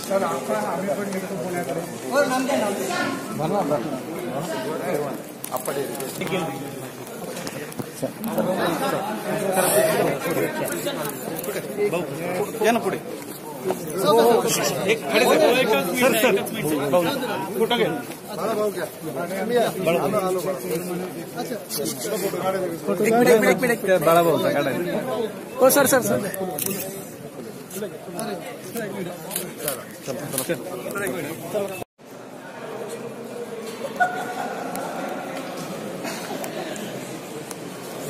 Sir आता आम्ही पण निघतो पुण्याकडे या ना पुढे बाळाभाऊ काढायला हो? Sir sir sir.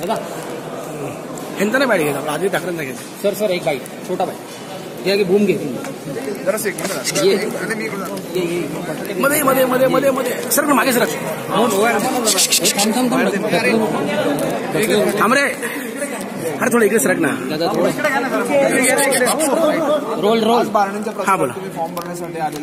दादा ह्यांचा नाही बाईट घ्यायचा आधी ठाकरे नाही घ्यायचं सर सर एक बाईट छोटा बाईट घे बूम घे. ये. ये ये मध्ये मध्ये मध्ये मध्ये मध्ये. सर ना मागे सर. थांब थांब थांब. थांब रे. अरे थोडं इकडे सरक ना. Roll roll. हा बोला. फॉर्म भरण्यासाठी आले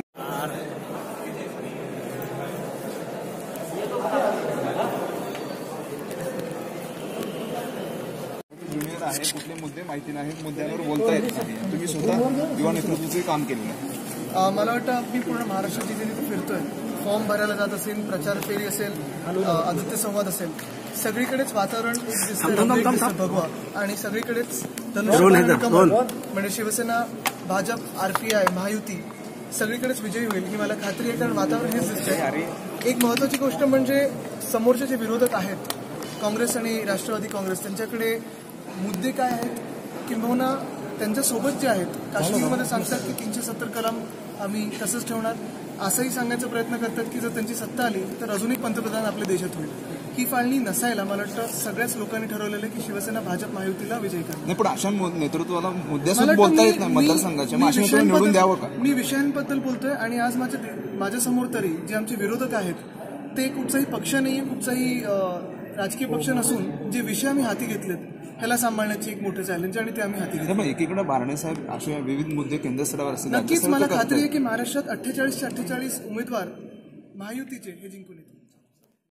ज्युनियर आहे कुठले मुद्दे माहिती नाहीत मुद्द्यांवर बोलता येत नाही. तुम्ही स्वतः युवा नेतृत्वाचे काम केलेलं आहे. मला वाटतं मी पूर्ण महाराष्ट्र जिथे फिरतोय. फॉर्म भरायला जात असेल प्रचार फेरी असेल आदित्य संवाद असेल. सगळीकडेच वातावरण. भगवा. आणि सगळीकडेच. म्हणजे शिवसेना भाजप आरपीआय महायुती सगळीकडेच विजयी होईल ही मला खात्री आहे कारण वातावरण हेच दिसतंय. एक महत्वाची गोष्ट म्हणजे समोरचे जे विरोधक आहेत काँग्रेस आणि राष्ट्रवादी काँग्रेस त्यांच्याकडे मुद्दे काय आहेत? किंबहुना त्यांच्यासोबत जे आहेत काश्मीरमध्ये सांगतात की तीनशे सत्तर कलम आम्ही तसंच ठेवणार. असंही सांगायचा प्रयत्न करतात की जर त्यांची सत्ता आली तर अजून एक पंतप्रधान आपल्या देशात होईल. ही फाळणी नसायला मला वाटतं सगळ्याच लोकांनी ठरवलेलं आहे की शिवसेना भाजप महायुतीला विजयी करणार. नाही पण अशा नेतृत्वाला वाटतं बोलता येत नाही मतदारसंघाच्या निवडून द्यावं का? मी विषयांबद्दल बोलतोय आणि आज माझ्या माझ्यासमोर तरी जे आमचे विरोधक आहेत ते कुठचाही पक्ष नाही कुठचाही राजकीय पक्ष नसून जे विषय आम्ही हाती घेतलेत ह्याला सांभाळण्याची एक मोठं चॅलेंज आणि ते आम्ही हाती मग एकीकडे बारणे साहेब असे विविध मुद्दे केंद्र स्तरावर असतील नक्कीच मला खात्री आहे. की महाराष्ट्रात अठ्ठेचाळीसचे अठ्ठेचाळीस उमेदवार महायुतीचे हे जिंकून येतील.